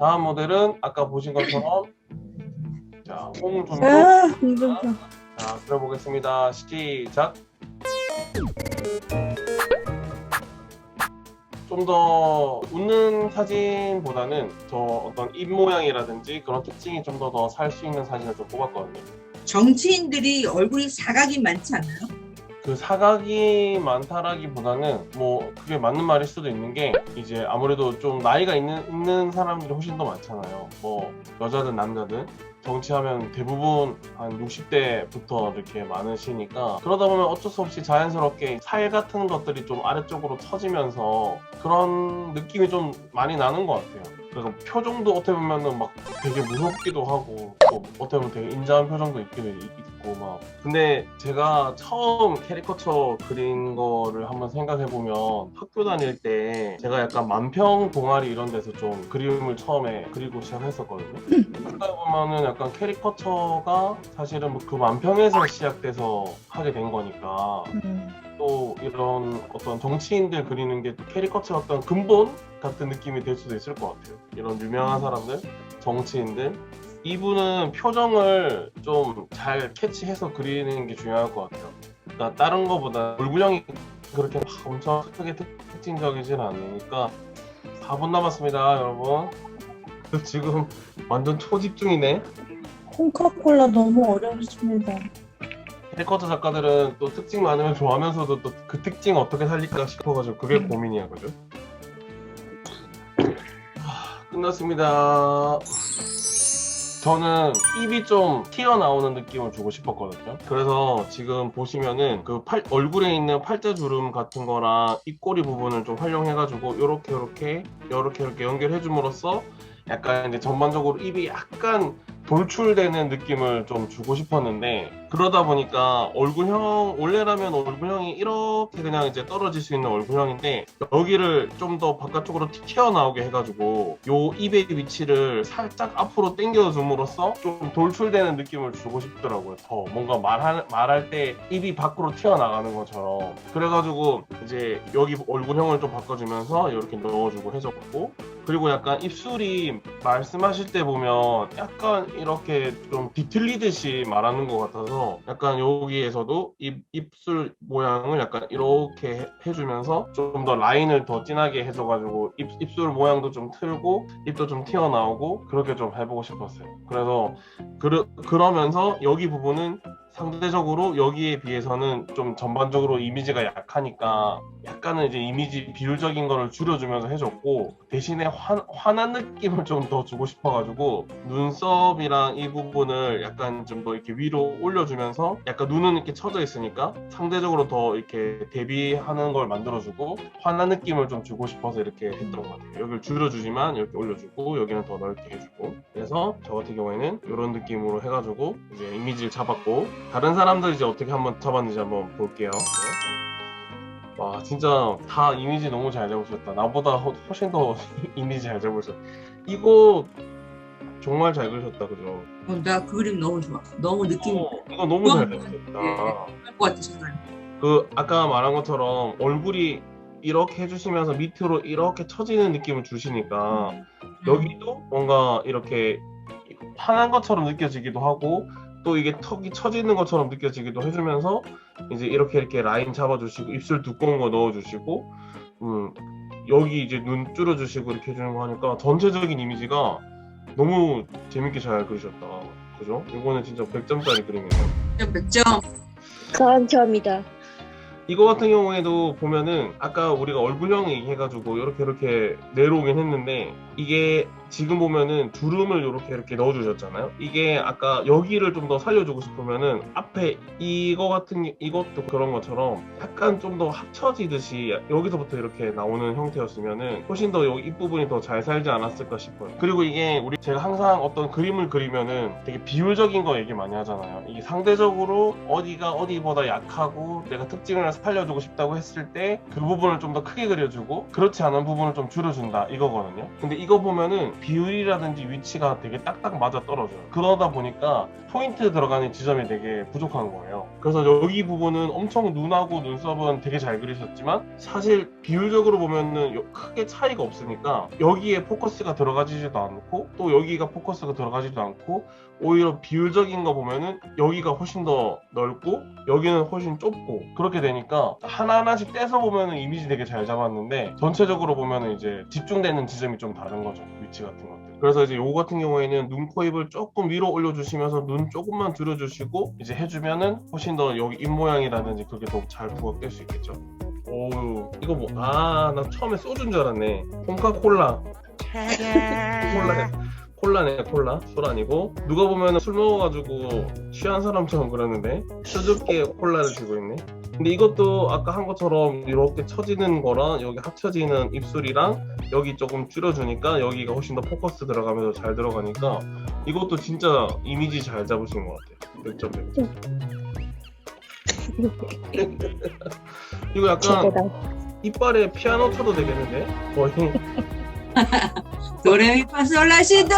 다음 모델은 아까 보신 것처럼 자 홍준표 아, 홍준표. 자 들어보겠습니다 시작 좀 더 웃는 사진보다는 저 어떤 입 모양이라든지 그런 특징이 좀 더 더 살 수 있는 사진을 좀 뽑았거든요 정치인들이 얼굴이 사각이 많지 않나요? 그 사각이 많다라기보다는 뭐 그게 맞는 말일 수도 있는 게 이제 아무래도 좀 나이가 있는 있는 사람들이 훨씬 더 많잖아요. 뭐 여자든 남자든 정치하면 대부분 한 60대부터 이렇게 많으시니까 그러다 보면 어쩔 수 없이 자연스럽게 살 같은 것들이 좀 아래쪽으로 처지면서 그런 느낌이 좀 많이 나는 것 같아요. 그래서 표정도 어떻게 보면은 막 되게 무섭기도 하고 또 어떻게 보면 되게 인자한 표정도 있기도 있고 막 근데 제가 처음 캐리커처 그린 거를 한번 생각해 보면 학교 다닐 때 제가 약간 만평 동아리 이런 데서 좀 그림을 처음에 그리고 시작했었거든요. 그러다 보면은 약간 캐리커처가 사실은 뭐그 만평에서 시작돼서 하게 된 거니까 음. 또 이런 어떤 정치인들 그리는 게 캐리커처 어떤 근본 같은 느낌이 될 수도 있을 것 같아요. 이런 유명한 사람들, 정치인들. 이분은 표정을 좀 잘 캐치해서 그리는 게 중요할 것 같아요. 그러니까 다른 거보다 얼굴형이 그렇게 막 엄청 크게 특- 특징적이진 않으니까 4분 남았습니다, 여러분. 지금 완전 초집중이네. 콩카콜라 너무 어렵습니다. 캐리커처 작가들은 또 특징 많으면 좋아하면서도 또 그 특징 어떻게 살릴까 싶어가지고 그게 음. 고민이야, 그죠? 하, 끝났습니다. 저는 입이 좀 튀어나오는 느낌을 주고 싶었거든요. 그래서 지금 보시면은 그 팔, 얼굴에 있는 팔자주름 같은 거랑 입꼬리 부분을 좀 활용해가지고 요렇게 요렇게 요렇게 이렇게 연결해줌으로써 약간 이제 전반적으로 입이 약간 돌출되는 느낌을 좀 주고 싶었는데 그러다 보니까 얼굴형 원래라면 얼굴형이 이렇게 그냥 이제 떨어질 수 있는 얼굴형인데 여기를 좀 더 바깥쪽으로 튀- 튀어나오게 해가지고 요 입의 위치를 살짝 앞으로 당겨줌으로써 좀 돌출되는 느낌을 주고 싶더라고요. 더 뭔가 말할, 말할 때 입이 밖으로 튀어나가는 것처럼. 그래가지고 이제 여기 얼굴형을 좀 바꿔주면서 이렇게 넣어주고 해줬고 그리고 약간 입술이 말씀하실 때 보면 약간 이렇게 좀 뒤틀리듯이 말하는 것 같아서 약간 여기에서도 입, 입술 모양을 약간 이렇게 해- 해주면서 좀 더 라인을 더 진하게 해줘가지고 입, 입술 모양도 좀 틀고 입도 좀 튀어나오고 그렇게 좀 해보고 싶었어요. 그래서 그러, 그러면서 여기 부분은 상대적으로 여기에 비해서는 좀 전반적으로 이미지가 약하니까 약간은 이제 이미지 비율적인 거를 줄여주면서 해줬고 대신에 화, 환한 느낌을 좀 더 주고 싶어가지고 눈썹이랑 이 부분을 약간 좀 더 이렇게 위로 올려주면서 약간 눈은 이렇게 쳐져 있으니까 상대적으로 더 이렇게 대비하는 걸 만들어주고 환한 느낌을 좀 주고 싶어서 이렇게 했던 것 같아요. 여기를 줄여주지만 이렇게 올려주고 여기는 더 넓게 해주고 그래서 저 같은 경우에는 이런 느낌으로 해가지고 이제 이미지를 잡았고 다른 사람들 이제 어떻게 한번 잡았는지 한번 볼게요. 네. 와 진짜 다 이미지 너무 잘 잡으셨다. 나보다 허- 훨씬 더 이미지 잘 잡으셨. 이거 정말 잘 그리셨다, 그죠? 어, 나그 그림 너무 좋아. 너무 느낌 어, 이거 너무 잘 네. 잡으셨다. 할것 같아 정말. 그 아까 말한 것처럼 얼굴이 이렇게 해주시면서 밑으로 이렇게 처지는 느낌을 주시니까 여기도 뭔가 이렇게 환한 것처럼 느껴지기도 하고 또 이게 턱이 처지는 것처럼 느껴지기도 해주면서 이제 이렇게 이렇게 라인 잡아주시고 입술 두꺼운 거 넣어주시고 음, 여기 이제 눈 줄여주시고 이렇게 해주는 거 하니까 전체적인 이미지가 너무 재밌게 잘 그리셨다 그죠? 이거는 진짜 100점짜리 그림이에요 100점. 감사합니다. 이거 같은 경우에도 보면은 아까 우리가 얼굴형 얘기해가지고 이렇게 이렇게 내려오긴 했는데 이게 지금 보면은 주름을 이렇게 이렇게 넣어주셨잖아요. 이게 아까 여기를 좀 더 살려주고 싶으면은 앞에 이거 같은 게- 이것도 그런 것처럼 약간 좀 더 합쳐지듯이 여기서부터 이렇게 나오는 형태였으면은 훨씬 더 여기 입부분이 더 잘 살지 않았을까 싶어요. 그리고 이게 우리 제가 항상 어떤 그림을 그리면은 되게 비율적인 거 얘기 많이 하잖아요. 이게 상대적으로 어디가 어디보다 약하고 내가 특징을 살려주고 싶다고 했을 때 그 부분을 좀 더 크게 그려주고 그렇지 않은 부분을 좀 줄여준다 이거거든요. 근데 이거 이거 보면은 비율이라든지 위치가 되게 딱딱 맞아 떨어져요. 그러다 보니까 포인트 들어가는 지점이 되게 부족한 거예요. 그래서 여기 부분은 엄청 눈하고 눈썹은 되게 잘 그리셨지만 사실 비율적으로 보면은 요- 크게 차이가 없으니까 여기에 포커스가 들어가지지도 않고 또 여기가 포커스가 들어가지도 않고 오히려 비율적인 거 보면은 여기가 훨씬 더 넓고 여기는 훨씬 좁고 그렇게 되니까 하나하나씩 떼서 보면은 이미지 되게 잘 잡았는데 전체적으로 보면은 이제 집중되는 지점이 좀 다른 거죠. 위치 같은 것들. 그래서 이제 요거 같은 경우에는 눈, 코, 입을 조금 위로 올려주시면서 눈 조금만 줄여주시고 이제 해주면은 훨씬 더 여기 입 모양이라든지 그게 더 잘 부각될 수 있겠죠. 오 이거 뭐 아 나 처음에 소주인 줄 알았네. 콩카콜라. 콜라네. 콜라네 콜라. 술 아니고. 누가 보면 술 먹어가지고 취한 사람처럼 그러는데. 수줍게 콜라를 들고 있네 근데 이것도 아까 한 것처럼 이렇게 처지는 거랑 여기 합쳐지는 입술이랑 여기 조금 줄여주니까 여기가 훨씬 더 포커스 들어가면서 잘 들어가니까 이것도 진짜 이미지 잘 잡으신 것 같아요 100점 100점 이거 약간. 이빨에 피아노 쳐도 되겠는데 거의 도레미파솔라시도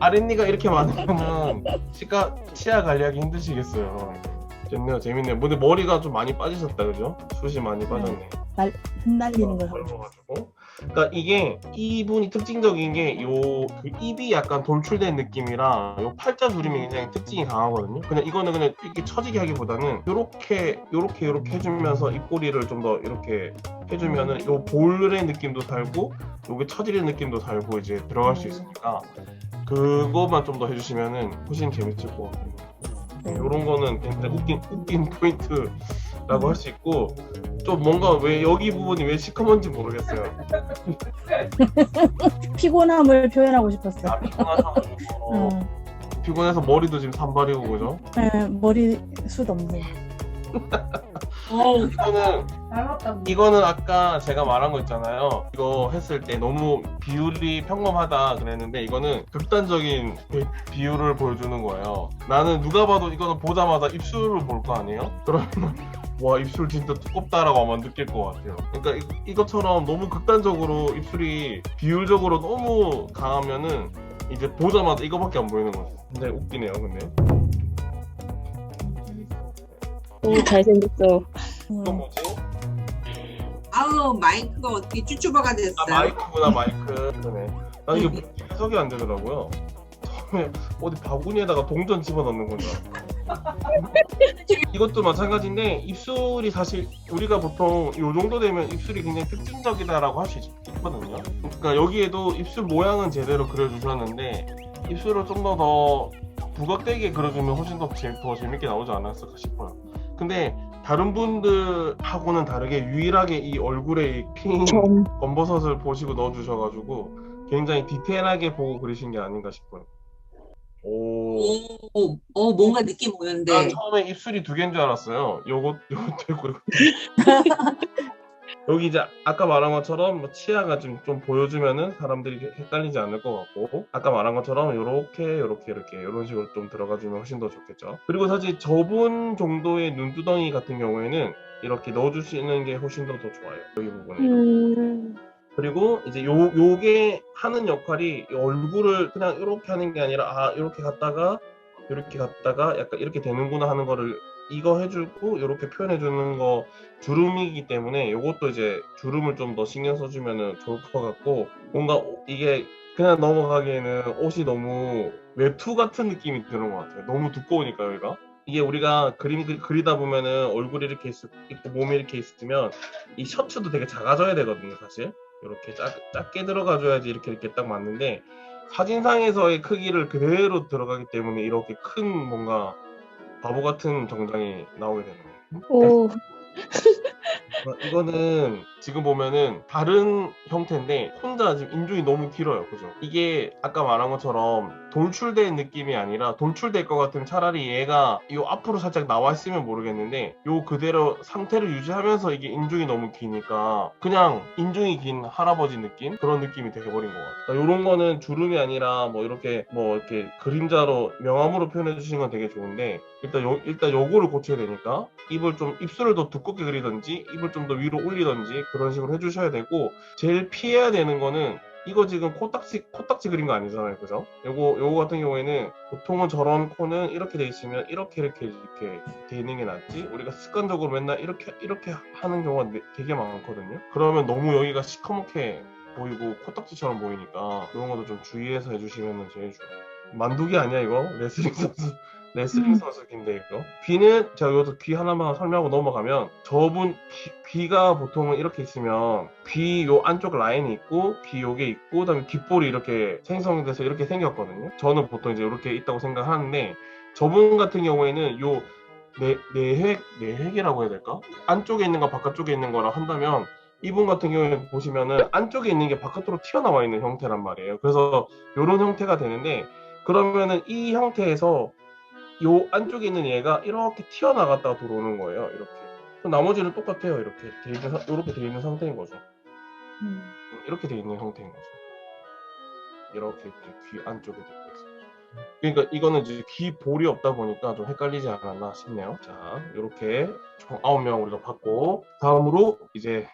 아랫니가 이렇게 많으면 치과 치아 관리하기 힘드시겠어요. 좋네요, 재밌네요. 근데 머리가 좀 많이 빠지셨다, 그죠? 숱이 많이 빠졌네. 흩날리는 걸. 넓어가지고. 그러니까 이게 이분이 특징적인 게요그 입이 약간 돌출된 느낌이라 요 팔자 주름이 굉장히 특징이 강하거든요. 그냥 이거는 그냥 이렇게 처지게 하기보다는 요렇게 요렇게 요렇게 해주면서 입꼬리를 좀 더 이렇게 해주면은 요 볼의 느낌도 살고 요게 처지는 느낌도 살고 이제 들어갈 수 있으니까 그것만 좀 더 해주시면은 훨씬 재밌을 것 같아요. 네, 요런 거는 굉장히 웃긴 웃긴 포인트라고 할 수 있고 좀 뭔가 왜 여기 부분이 왜 시커먼지 모르겠어요. 피곤함을 표현하고 싶었어요. 아, 피곤하셔가지고 어, 어, 피곤해서 머리도 지금 산발이고 그죠? 네, 머리 숱 없네. 이거는 이거는 아까 제가 말한 거 있잖아요. 이거 했을 때 너무 비율이 평범하다 그랬는데 이거는 극단적인 비- 비율을 보여주는 거예요. 나는 누가 봐도 이거는 보자마자 입술을 볼 거 아니에요? 그러면 와 입술 진짜 두껍다라고 아마 느낄 것 같아요. 그러니까 이, 것처럼 너무 극단적으로 입술이 비율적으로 너무 강하면은 이제 보자마자 이거밖에 안 보이는 거죠. 근데 웃기네요, 근데. 오 잘생겼어. 음, 이건 뭐지? 마이크가 어떻게 쭈쭈바가 됐어요? 아 마이크구나 마이크. 그러네. 나 이게 뭐 해석이 안 되더라고요. 처음에 어디 바구니에다가 동전 집어넣는 알았어 이것도 마찬가지인데 입술이 사실 우리가 보통 이 정도 되면 입술이 굉장히 특징적이다라고 할 수 있거든요. 그러니까 여기에도 입술 모양은 제대로 그려주셨는데 입술을 좀 더 더 부각되게 그려주면 훨씬 더, 재, 더 재밌게 나오지 않았을까 싶어요. 근데 다른 분들하고는 다르게 유일하게 이 얼굴에 점. 검버섯을 보시고 넣어주셔가지고 굉장히 디테일하게 보고 그리신 게 아닌가 싶어요. 오. 오, 어 뭔가 느낌 오는데 난 처음에 입술이 두 개인 줄 알았어요. 요것 요것도 있고. 여기 이제 아까 말한 것처럼 뭐 치아가 좀, 좀 보여주면은 사람들이 헷갈리지 않을 것 같고 아까 말한 것처럼 요렇게 요렇게 이렇게 이런 식으로 좀 들어가주면 훨씬 더 좋겠죠. 그리고 사실 저분 정도의 눈두덩이 같은 경우에는 이렇게 넣어주시는 게 훨씬 더 더 좋아요. 여기 부분에. 음. 그리고 이제 요 요게 하는 역할이 이 얼굴을 그냥 이렇게 하는 게 아니라 아 이렇게 갔다가 이렇게 갔다가 약간 이렇게 되는구나 하는 거를 이거 해주고 이렇게 표현해 주는 거 주름이기 때문에 요것도 이제 주름을 좀 더 신경 써주면은 좋을 것 같고 뭔가 이게 그냥 넘어가기에는 옷이 너무 외투 같은 느낌이 드는 것 같아요. 너무 두꺼우니까 여기가. 이게 우리가 그림 그- 그리다 보면은 얼굴이 이렇게 있, 있고 몸이 이렇게 있으면 이 셔츠도 되게 작아져야 되거든요, 사실. 이렇게 작, 작게 들어가줘야지 이렇게 이렇게 딱 맞는데 사진상에서의 크기를 그대로 들어가기 때문에 이렇게 큰 뭔가 바보 같은 정장이 나오게 되는 거예요. 오. 어, 이거는 지금 보면은 다른 형태인데 혼자 지금 인중이 너무 길어요. 그죠? 이게 아까 말한 것처럼 돌출된 느낌이 아니라 돌출될 것 같으면 차라리 얘가 요 앞으로 살짝 나와 있으면 모르겠는데 요 그대로 상태를 유지하면서 이게 인중이 너무 기니까 그냥 인중이 긴 할아버지 느낌? 그런 느낌이 되어버린 것 같아요. 그러니까 요런 거는 주름이 아니라 뭐 이렇게 뭐 이렇게 그림자로 명암으로 표현해 주시는 건 되게 좋은데 일단 요 일단 요거를 고쳐야 되니까 입을 좀 입술을 더 두껍게 그리든지 입을 좀 더 위로 올리든지 그런 식으로 해주셔야 되고 제일 피해야 되는 거는 이거 지금 코딱지 코딱지 그린 거 아니잖아요, 그죠? 요거 요거 같은 경우에는 보통은 저런 코는 이렇게 돼 있으면 이렇게 이렇게 이렇게 돼 있는 게 낫지. 우리가 습관적으로 맨날 이렇게 이렇게 하는 경우가 되- 되게 많거든요. 그러면 너무 여기가 시커멓게 보이고 코딱지처럼 보이니까 그런 것도 좀 주의해서 해주시면 제일 좋아요. 만두기 아니야 이거? 레슬링 선수 레슬링 음. 선수인데 이거 귀는 제가 여기서 귀 하나만 설명하고 넘어가면 저분 귀, 가 보통은 이렇게 있으면 귀 요 안쪽 라인이 있고 귀 요게 있고 그다음에 귓볼이 이렇게 생성돼서 이렇게 생겼거든요. 저는 보통 이제 이렇게 있다고 생각하는데 저분 같은 경우에는 요 내, 내획 내획이라고 해야 될까? 안쪽에 있는 거 바깥쪽에 있는 거랑 한다면 이분 같은 경우에 보시면은 안쪽에 있는 게 바깥으로 튀어나와 있는 형태란 말이에요. 그래서 이런 형태가 되는데 그러면은 이 형태에서 요 안쪽에 있는 얘가 이렇게 튀어나갔다가 들어오는 거예요. 이렇게. 나머지는 똑같아요. 이렇게 돼 있는 사- 이렇게 돼 있는 상태인 거죠. 음. 음, 이렇게 돼 있는 형태인 거죠. 이렇게 귀 안쪽에 돼 있어요. 그러니까 이거는 이제 귀 볼이 없다 보니까 좀 헷갈리지 않았나 싶네요. 자, 이렇게 총 9명 우리가 봤고 다음으로 이제